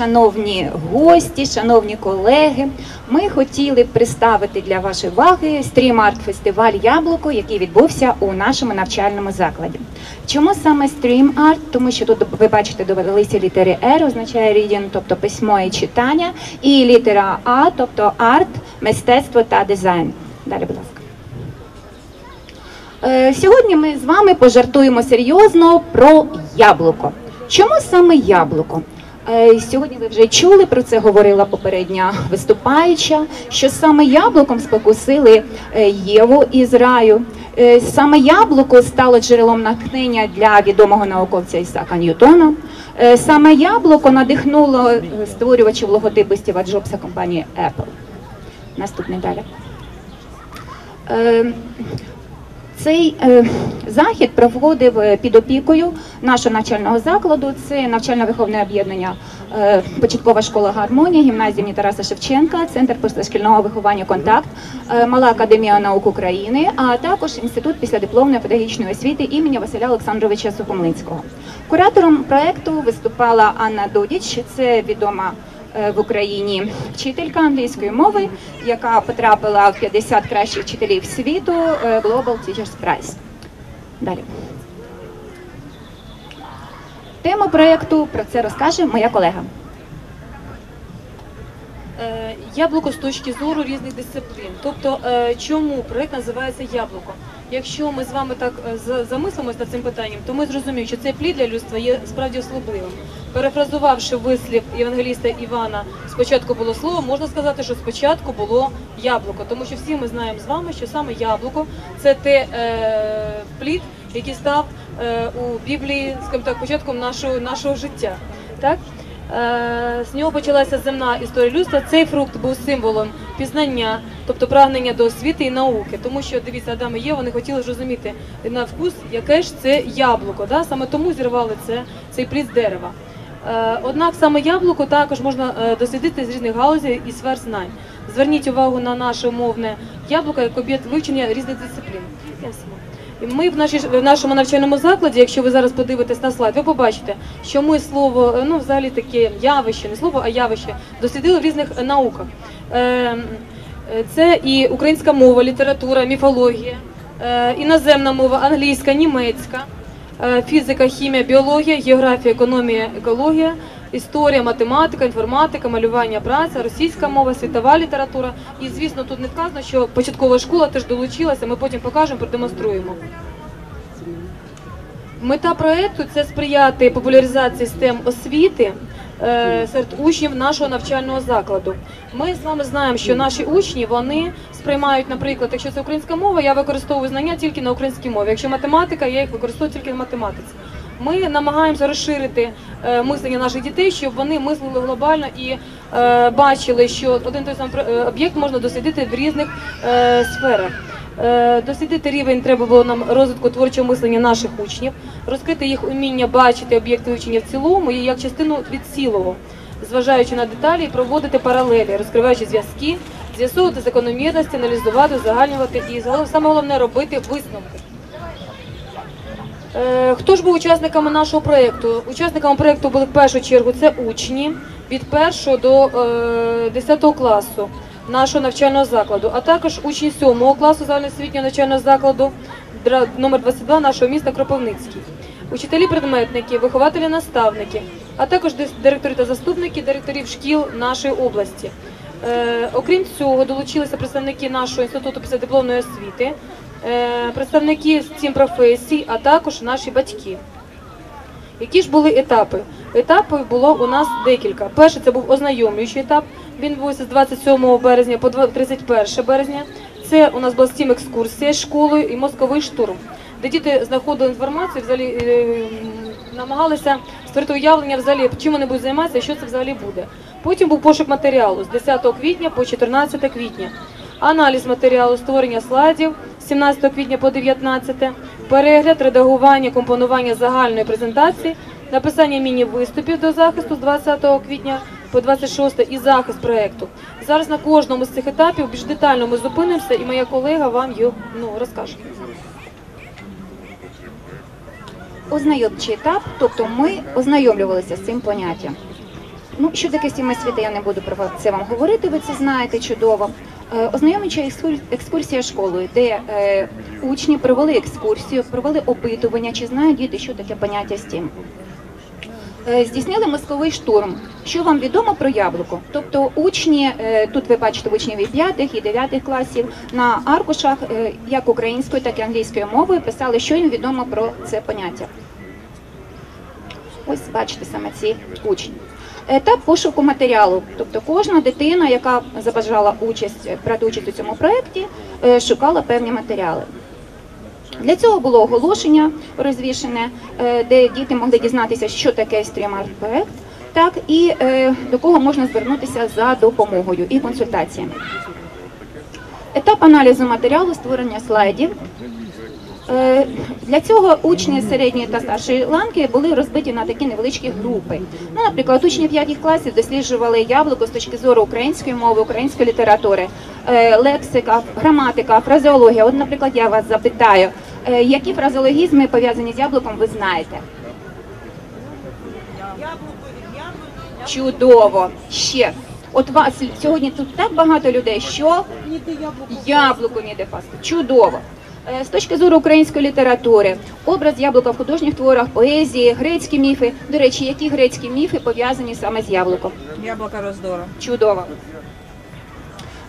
шановні гості, шановні колеги. Ми хотіли представити для вашої уваги стрім арт фестиваль Яблуко, який відбувся у нашому навчальному закладі. Чому саме стрім арт? Тому що тут ви бачите додалися літери R, означає reading, тобто письмо і читання, і літера А, тобто арт, мистецтво та дизайн. Далі, будь ласка. Е, Сьогодні ми з вами пожартуємо серйозно про яблуко. Чому саме яблуко? Е, Сьогодні ви вже чули про це говорила попередня виступаюча, що саме яблуком спокусили е, Єву із раю. Е, Саме яблуко стало джерелом натхнення для відомого науковця Ісака Ньютона. Саме яблуко надихнуло створювачів логотипу Стіва Джобса компанії Apple. Наступний далі. Цей е, захід проводив е, під опікою нашого навчального закладу. Це навчально-виховне об'єднання е, початкова школа гармонія, гімназія імені Тараса Шевченка, центр позашкільного виховання Контакт, Мала академія наук України, а також інститут післядипломної педагогічної освіти імені Василя Олександровича Сухомлинського. Куратором проекту виступала Анна Дудіч. Це відома в Україні вчителька англійської мови, яка потрапила в 50 кращих вчителів світу е, Global Teachers Prize. Далі. Тему проєкту про це розкаже моя колега. Е, Яблуко з точки зору різних дисциплін. Тобто, е, чому проект називається яблуко? Якщо ми з вами так е, з- замислимось над цим питанням, то ми зрозуміємо, що цей плід для людства є справді особливим. Перефразувавши вислів євангеліста Івана, спочатку було слово, можна сказати, що спочатку було яблуко, тому що всі ми знаємо з вами, що саме яблуко це те е, плід, який став е, у Біблії, скажімо так, початком нашого, нашого життя. Так? Е, З нього почалася земна історія людства. Цей фрукт був символом пізнання, тобто прагнення до освіти і науки. Тому що дивіться, Адам і Єва, вони хотіли зрозуміти на вкус, яке ж це яблуко. Да? Саме тому зірвали це, цей плід дерева. Е, Однак саме яблуко також можна е, дослідити з різних галузей і сфер знань. Зверніть увагу на наше умовне яблуко як об'єкт вивчення різних дисциплін. Ми в, нашій, в нашому навчальному закладі, якщо ви зараз подивитесь на слайд, ви побачите, що ми слово, е, ну взагалі таке явище, не слово, а явище, дослідили в різних е, науках. Е, е, Це і українська мова, література, міфологія, іноземна мова, англійська, німецька, фізика, хімія, біологія, географія, економія, екологія, історія, математика, інформатика, малювання, праця, російська мова, світова література. І звісно, тут не вказано, що початкова школа теж долучилася. Ми потім покажемо, продемонструємо. Мета проекту це сприяти популяризації STEM освіти е, серед учнів нашого навчального закладу. Ми з вами знаємо, що наші учні вони сприймають, наприклад, якщо це українська мова, я використовую знання тільки на українській мові. Якщо математика, я їх використовую тільки на математиці. Ми намагаємося розширити е, мислення наших дітей, щоб вони мислили глобально і е, бачили, що один той самий е, об'єкт можна дослідити в різних сферах. Дослідити рівень треба було нам розвитку творчого мислення наших учнів, розкрити їх уміння бачити об'єкти вивчення в цілому і як частину від цілого, зважаючи на деталі, проводити паралелі, розкриваючи зв'язки, з'ясовувати закономірності, аналізувати, узагальнювати і загалом саме головне робити висновки. Е, Хто ж був учасниками нашого проєкту? Учасниками проєкту були в першу чергу це учні від 1 до е, 10 класу нашого навчального закладу, а також учні 7 класу загальноосвітнього навчального закладу номер 22 нашого міста Кропивницький. Учителі предметники, вихователі наставники, а також директори та заступники директорів шкіл нашої області. Е, окрім цього, долучилися представники нашого інституту післядипломної освіти, е, представники з цим професій, а також наші батьки. Які ж були етапи? Етапів було у нас декілька. Перший це був ознайомлюючий етап. Він відбувся з 27 березня по 2 31 березня. Це у нас була стім екскурсія з школою і мозковий штурм, де діти знаходили інформацію, взагалі е, намагалися створити уявлення, взагалі, чим вони будуть займатися що це взагалі буде. Потім був пошук матеріалу з 10 квітня по 14 квітня. Аналіз матеріалу, створення слайдів 17 квітня по 19, перегляд, редагування, компонування загальної презентації, написання міні-виступів до захисту з 20 квітня по 26 і захист проекту. Зараз на кожному з цих етапів більш детально ми зупинимося, і моя колега вам його ну, розкаже. Ознайомчий етап, тобто ми ознайомлювалися з цим поняттям. Ну, що таке сіми світи, я не буду про це вам говорити, ви це знаєте чудово. Е, Ознайомлююча екскур- екскурсія школою, де е, учні провели екскурсію, провели опитування, чи знають діти, що таке поняття STEAM. Е, Здійснили мозковий штурм. Що вам відомо про яблуко? Тобто учні, тут ви бачите учнів і 5 і 9 класів, на аркушах як українською, так і англійською мовою писали, що їм відомо про це поняття. Ось бачите саме ці учні. Етап пошуку матеріалу. Тобто кожна дитина, яка забажала участь, брати участь у цьому проєкті, е, шукала певні матеріали. Для цього було оголошення розвішене, е, де діти могли дізнатися, що таке стрімарт проект, так і е, до кого можна звернутися за допомогою і консультаціями. Етап аналізу матеріалу, створення слайдів. Е, Для цього учні середньої та старшої ланки були розбиті на такі невеличкі групи. Ну, наприклад, учні п'ятих класів досліджували яблуко з точки зору української мови, української літератури, е, лексика, граматика, фразеологія. От, наприклад, я вас запитаю, е, які фразеологізми пов'язані з яблуком, ви знаєте? Чудово! Ще. От вас сьогодні тут так багато людей, що яблуко ніде пасти. Чудово. Е, З точки зору української літератури, образ яблука в художніх творах, поезії, грецькі міфи. До речі, які грецькі міфи пов'язані саме з яблуком? Яблоко роздора. Чудово.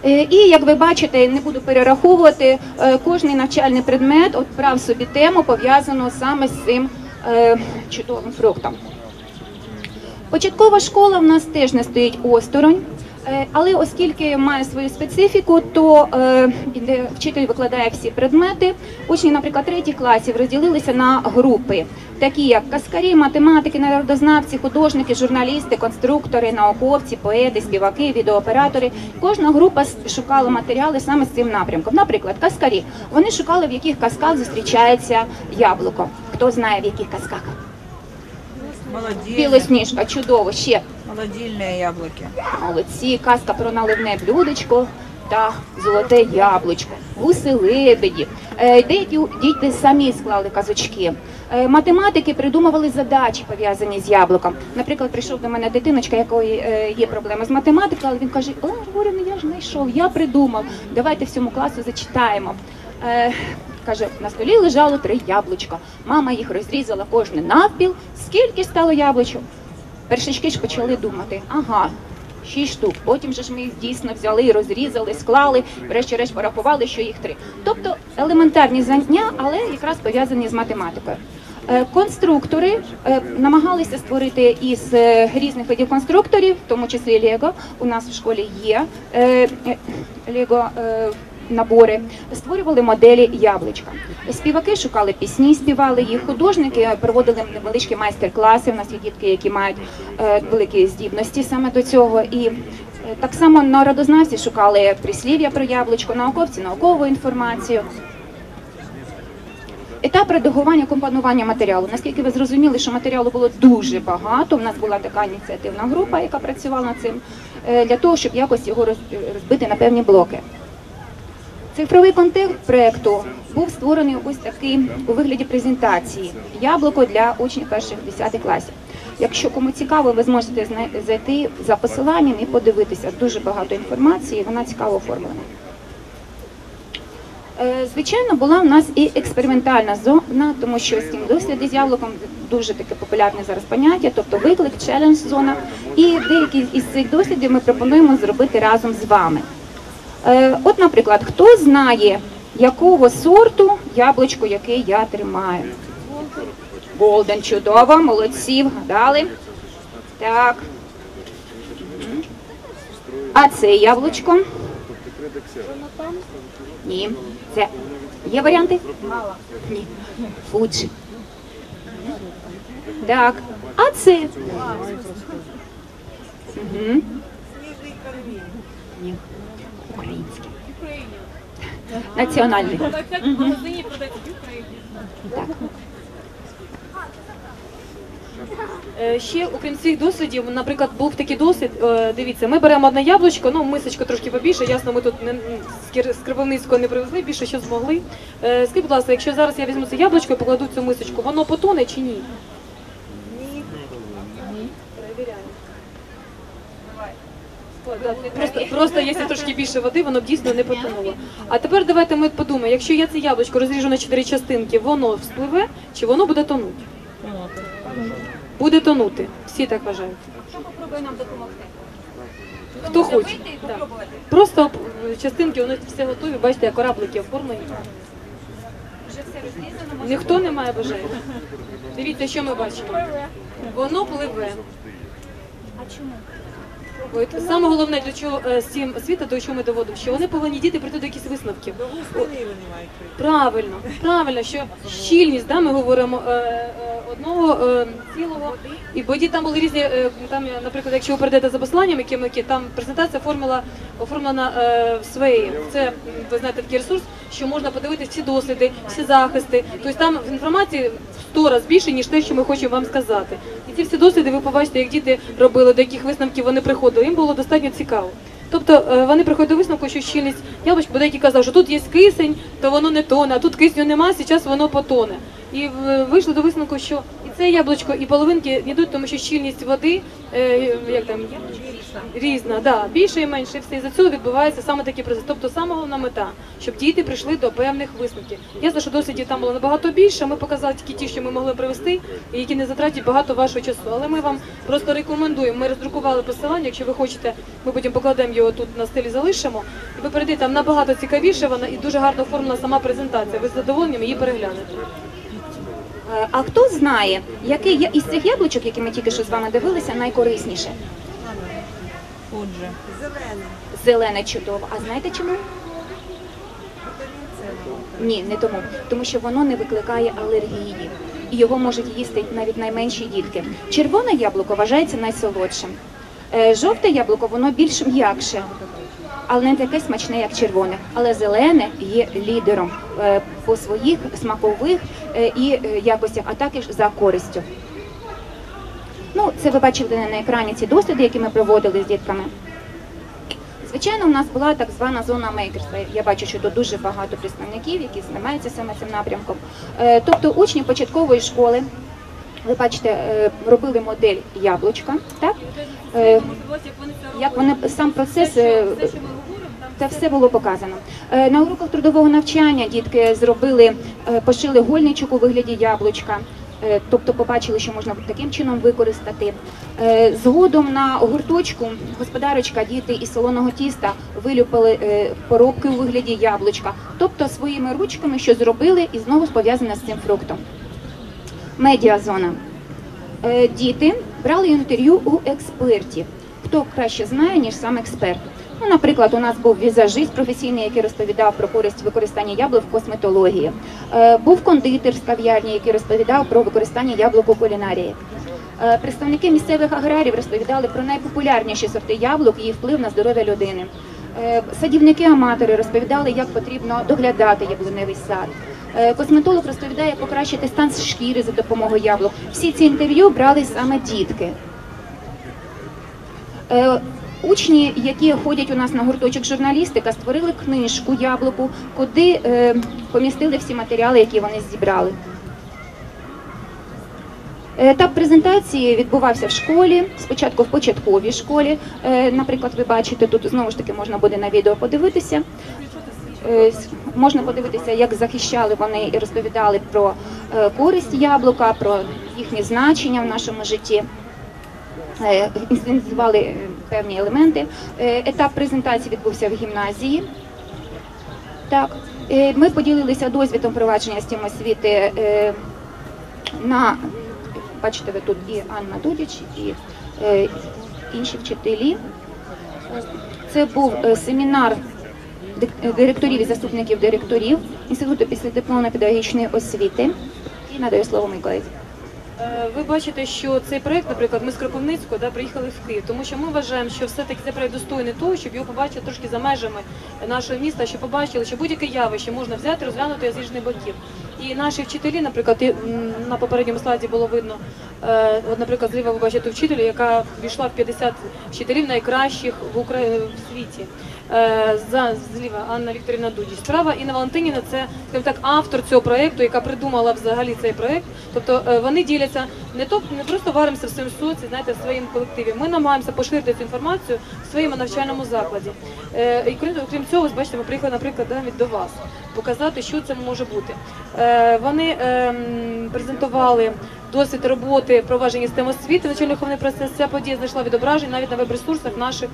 Е, І як ви бачите, не буду перераховувати, е, кожний навчальний предмет от собі тему пов'язану саме з цим чудовим фруктом. Початкова школа в нас теж не стоїть осторонь, але оскільки має свою специфіку, то е, вчитель викладає всі предмети. Учні, наприклад, третіх класів розділилися на групи, такі як каскарі, математики, народознавці, художники, журналісти, конструктори, науковці, поети, співаки, відеооператори. Кожна група шукала матеріали саме з цим напрямком. Наприклад, каскарі. Вони шукали, в яких казках зустрічається яблуко. Хто знає, в яких казках? Білосніжка, чудово, ще. Молодильные яблоки. Молодці, казка про наливне блюдечко та золоте яблучко, гуси лебеді. Е, Деякі діти самі склали казочки. Е, Математики придумували задачі пов'язані з яблуком. Наприклад, прийшов до мене дитиночка, якої е, є проблеми з математикою, але він каже: Олена Григорівна, я ж знайшов, я придумав. Давайте всьому класу зачитаємо. Каже, на столі лежало три яблучка. Мама їх розрізала кожне навпіл. Скільки стало яблучок? Першачки ж почали думати, ага, шість штук. Потім же ж ми їх дійсно взяли, розрізали, склали, врешті-решт порахували, що їх три. Тобто елементарні знання, але якраз пов'язані з математикою. Е, Конструктори е, намагалися створити із е, різних видів конструкторів, в тому числі Лего. У нас в школі є Лего. Набори створювали моделі яблучка. Співаки шукали пісні, співали їх. Художники проводили невеличкі майстер-класи. У нас є дітки, які мають е, великі здібності саме до цього. І е, так само народознавці шукали прислів'я про яблучко, науковці наукову інформацію. Етап редагування компонування матеріалу. Наскільки ви зрозуміли, що матеріалу було дуже багато. У нас була така ініціативна група, яка працювала над цим, е, для того, щоб якось його роз- розбити на певні блоки. Цифровий контекст проекту був створений ось такий у вигляді презентації яблуко для учнів перших 10 класів. Якщо кому цікаво, ви зможете зайти за посиланням і подивитися дуже багато інформації. Вона цікаво оформлена. Е, Звичайно, була в нас і експериментальна зона, тому що стім досліди з яблуком дуже таке популярне зараз поняття, тобто виклик, челендж зона. І деякі із цих дослідів ми пропонуємо зробити разом з вами. Е, От, наприклад, хто знає, якого сорту яблучко, яке я тримаю? Голден, чудово, молодці, вгадали. Так. А це яблучко? Ні. Це є варіанти? Мало. Ні. Фуджі. Так. А це? Угу. Ні. Українське. Національний. Так, в магазині продається. Так. Ще, окрім цих дослідів, наприклад, був такий досвід. е, Дивіться, ми беремо одне яблучко, ну мисочка трошки побільше. Ясно, ми тут не з Кропивницького не привезли, більше що змогли. Е, Скажіть, будь ласка, якщо зараз я візьму це яблучко і покладу цю мисочку, воно потоне чи ні? Ні. Перевіряємо. Да, Просто, просто якщо трошки більше води, воно б дійсно не потонуло. А тепер давайте ми подумаємо, якщо я це яблучко розріжу на чотири частинки, воно вспливе чи воно буде тонути? Буде тонути. Всі так вважають. Хто попробує нам допомогти? Хто хоче. Просто частинки, вони все готові, бачите, як кораблики оформлені. Вже все розрізано. Ніхто не має бажання. Дивіться, що ми бачимо. Воно пливе. А чому? От саме головне для чого е, з цим світу, до чого ми доводимо, що вони повинні діти прийти до якихось висновків. Правильно, правильно, що щільність, да, ми говоримо е, е, одного е, цілого. І бо діти там були різні. е, там, наприклад, якщо ви перейдете за посиланням, яким які там презентація оформила оформлена е, в своєї. Це ви знаєте такий ресурс, що можна подивитися всі досліди, всі захисти. Тобто там інформації в сто разів більше, ніж те, що ми хочемо вам сказати. І ці всі досліди ви побачите, як діти робили, до яких висновків вони приходили. Їм було достатньо цікаво. Тобто е, вони приходять до висновку, що щільність яблучка, бо деякі казав, що тут є кисень, то воно не тоне, а тут кисню нема, зараз воно потоне. І е, вийшли до висновку, що це яблучко, і половинки йдуть, тому що щільність води, е, як там різна, да, більше і менше, все. І за цього відбувається саме такі процеси. Тобто саме головна мета, щоб діти прийшли до певних висновків. Ясно, що дослідів там було набагато більше. Ми показали тільки ті, що ми могли привести, і які не затратять багато вашого часу. Але ми вам просто рекомендуємо. Ми роздрукували посилання. Якщо ви хочете, ми потім покладемо його тут на стилі, залишимо. І ви перейдете там набагато цікавіше. Вона і дуже гарно оформлена сама презентація. Ви з задоволенням її переглянете. Е, А хто знає, який я- із цих яблучок, які ми тільки що з вами дивилися, найкорисніше? Фуджи. Зелене чудово. А знаєте чому? Ні, не тому. Тому що воно не викликає алергії. І його можуть їсти навіть найменші дітки. Червоне яблуко вважається найсолодшим. Е, Жовте яблуко воно більш м'якше, але не таке смачне, як червоне. Але зелене є лідером е, по своїх смакових е, і е, якостях, а також за користю. Ну, це ви бачили на екрані ці досліди, які ми проводили з дітками. Звичайно, у нас була так звана зона мейкерства. Я бачу, що тут дуже багато представників, які займаються саме цим напрямком. Тобто учні початкової школи, ви бачите, робили модель яблучка, так? Як вони сам процес це все було показано. Е, На уроках трудового навчання дітки зробили, е, пошили гольничок у вигляді яблучка. е, Тобто побачили, що можна таким чином використати. Згодом на гурточку господарочка діти із солоного тіста вилюпили поробки у вигляді яблучка, тобто своїми ручками, що зробили, і знову пов'язане з цим фруктом. Медіазона. Діти брали інтерв'ю у експертів. Хто краще знає, ніж сам експерт. Ну, наприклад, у нас був візажист професійний, який розповідав про користь використання яблук в косметології. Е, Був кондитер з кав'ярні, який розповідав про використання яблук у кулінарії. Е, Представники місцевих аграрів розповідали про найпопулярніші сорти яблук і їх вплив на здоров'я людини. Е, Садівники-аматори розповідали, як потрібно доглядати яблуневий сад. Косметолог розповідає, як покращити стан шкіри за допомогою яблук. Всі ці інтерв'ю брали саме дітки. Е, Учні, які ходять у нас на гурточок журналістика, створили книжку яблуку, куди е, помістили всі матеріали, які вони зібрали. Етап презентації відбувався в школі, спочатку в початковій школі. Е, Наприклад, ви бачите, тут знову ж таки можна буде на відео подивитися. Е, Можна подивитися, як захищали вони і розповідали про е, користь яблука, про їхнє значення в нашому житті. Е, е, певні елементи. Е, Етап презентації відбувся в гімназії. Так, ми поділилися досвідом провадження стім освіти на бачите, ви тут і Анна Дудіч, і інші вчителі. Це був семінар директорів і заступників директорів Інституту післядипломної педагогічної освіти. І надаю слово. Е, Ви бачите, що цей проект, наприклад, ми з Кропивницького да, приїхали в Київ, тому що ми вважаємо, що все-таки цей проект достойний того, щоб його побачити трошки за межами нашого міста, щоб побачили, що будь-яке явище можна взяти, розглянути з різних боків. І наші вчителі, наприклад, на попередньому слайді було видно, е, от, наприклад, зліва ви бачите вчителю, яка війшла в 50 вчителів найкращих в Україні в світі. Е, За зліва Анна Вікторівна Дудіч. Справа Інна Валентинівна це так автор цього проекту, яка придумала взагалі цей проект. Тобто е, вони діляться не то не просто варимося в своєму соці, знаєте, в своєму колективі. Ми намагаємося поширити цю інформацію в своєму навчальному закладі. Е, І крім, цього, ви бачите, ми приїхали, наприклад, навіть до вас показати, що це може бути. Е, Вони ем, презентували досвід роботи провадження систем освіти начальник начальний процес. Ця подія знайшла відображення навіть на веб-ресурсах наших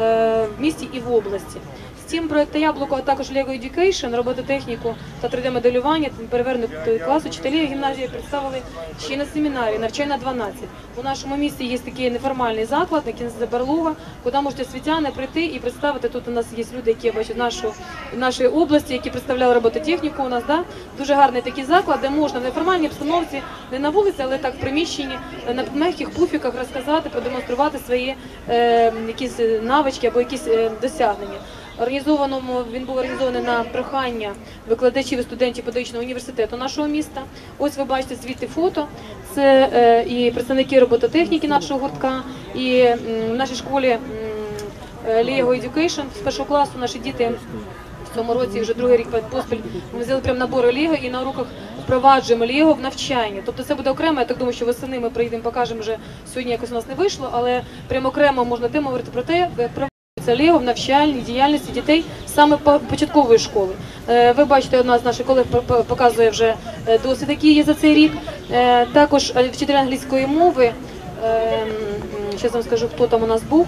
е, в місті і в області. Стім проекту Яблуко, а також Lego Education, робототехніку та 3D-моделювання, перевернутий клас учителі гімназії представили ще на семінарі «Навчай на 12». У нашому місті є такий неформальний заклад, який називається Барлуга, куди можете освітяни прийти і представити. Тут у нас є люди, які бачу нашу нашої області, які представляли робототехніку. У нас да дуже гарний такий заклад, де можна в неформальній обстановці, не на вулиці, але так в приміщенні на м'яких пуфіках розказати, продемонструвати свої е, якісь е, навички або якісь е, досягнення. Організованому він був організований на прохання викладачів і студентів педагогічного університету нашого міста. Ось ви бачите звідти фото. Це е, і представники робототехніки нашого гуртка, і в нашій школі е, Lego Education з першого класу наші діти в цьому році вже другий рік поспіль ми взяли прям набори Ліго і на уроках впроваджуємо Ліго в навчання. Тобто це буде окремо. Я так думаю, що восени ми приїдемо, покажемо вже сьогодні. Якось у нас не вийшло, але прямо окремо можна тему говорити про те, як проводиться в навчальній діяльності дітей саме по- початкової школи. Е, Ви бачите, одна з наших колег по- по- показує вже е, досвід, який є за цей рік. Е, Також вчитель англійської мови. Зараз вам скажу, хто там у нас був.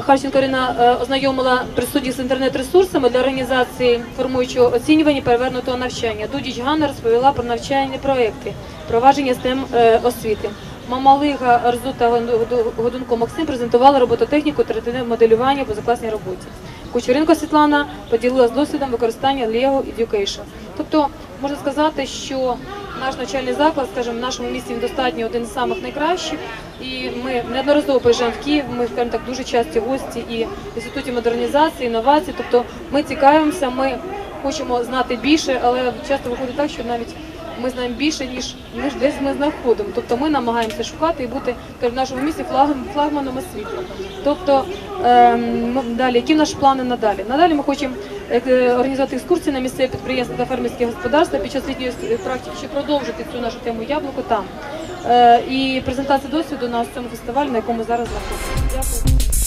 Харченко Ірина ознайомила присутніх з інтернет-ресурсами для організації формуючого оцінювання перевернутого навчання. Дудіч Ганна розповіла про навчальні проекти, провадження STEM е, освіти. Мамалига Арзу та Году- Годунко Максим презентували робототехніку 3D-моделювання по закласній роботі. Кучеренко Світлана поділилася досвідом використання Lego Education. Тобто можна сказати, що наш навчальний заклад, скажімо, в нашому місті він достатньо один з самих найкращих. І ми неодноразово приїжджаємо в Київ. Ми скажімо так дуже часті гості і в інституті модернізації, інновацій. Тобто ми цікавимося, ми хочемо знати більше, але часто виходить так, що навіть ми знаємо більше, ніж ніж десь ми знаходимо. Тобто ми намагаємося шукати і бути в нашому місті флагом, флагманом освіти. Тобто ем, далі, які наші плани надалі? Надалі ми хочемо е, організувати екскурсії на місцеві підприємства та фермерські господарства під час літньої практики, щоб продовжити цю нашу тему яблуко там. Е, і презентація досвіду на цьому фестивалі, на якому зараз знаходимося. Дякую.